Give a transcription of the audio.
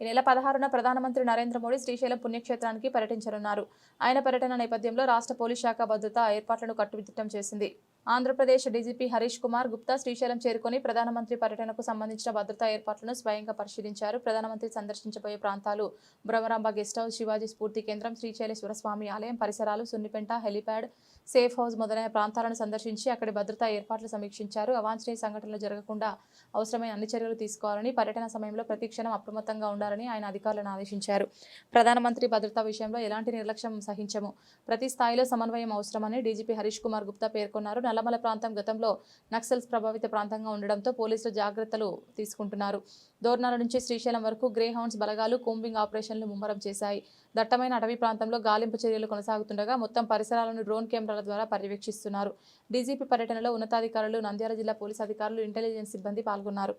ఈ నెల పదహారున ప్రధానమంత్రి నరేంద్ర మోడీ శ్రీశైలం పుణ్యక్షేత్రానికి పర్యటించనున్నారు. ఆయన పర్యటన నేపథ్యంలో రాష్ట్ర పోలీస్ శాఖ భద్రతా ఏర్పాట్లను కట్టుదిట్టం చేసింది. ఆంధ్రప్రదేశ్ డీజీపీ హరీష్ కుమార్ గుప్తా శ్రీశైలం చేరుకొని ప్రధానమంత్రి పర్యటనకు సంబంధించిన భద్రతా ఏర్పాట్లను స్వయంగా పరిశీలించారు. ప్రధానమంత్రి సందర్శించబోయే ప్రాంతాలు భ్రమరాంబ గెస్ట్ హౌస్ శివాజీ స్ఫూర్తి కేంద్రం శ్రీశైలేశ్వర స్వామి ఆలయం పరిసరాలు సున్నిపెంట హెలిప్యాడ్ సేఫ్ హౌస్ మొదలైన ప్రాంతాలను సందర్శించి అక్కడి భద్రతా ఏర్పాట్లు సమీక్షించారు. అవాంఛనీయ సంఘటనలు జరగకుండా అవసరమైన అన్ని చర్యలు తీసుకోవాలని పర్యటన సమయంలో ప్రతి క్షణం అప్రమత్తంగా ఉండాలని ఆయన అధికారులను ఆదేశించారు. ప్రధానమంత్రి భద్రతా విషయంలో ఎలాంటి నిర్లక్ష్యం సహించము. ప్రతి స్థాయిలో సమన్వయం అవసరమని డీజీపీ హరీష్ కుమార్ గుప్తా పేర్కొన్నారు. నల్లమల ప్రాంతం గతంలో నక్సల్స్ ప్రభావిత ప్రాంతంగా ఉండడంతో పోలీసులు జాగ్రత్తలు తీసుకుంటున్నారు. దోర్నాల నుంచి శ్రీశైలం వరకు గ్రే హౌండ్స్ బలగాలు కూంబింగ్ ఆపరేషన్లు ముమ్మరం చేశాయి. దట్టమైన అటవీ ప్రాంతంలో గాలింపు చర్యలు కొనసాగుతుండగా మొత్తం పరిసరాలను డ్రోన్ కెమెరాల ద్వారా పర్యవేక్షిస్తున్నారు. డీజీపీ పర్యటనలో ఉన్నతాధికారులు నంద్యాల జిల్లా పోలీసు అధికారులు ఇంటెలిజెన్స్ సిబ్బంది పాల్గొన్నారు.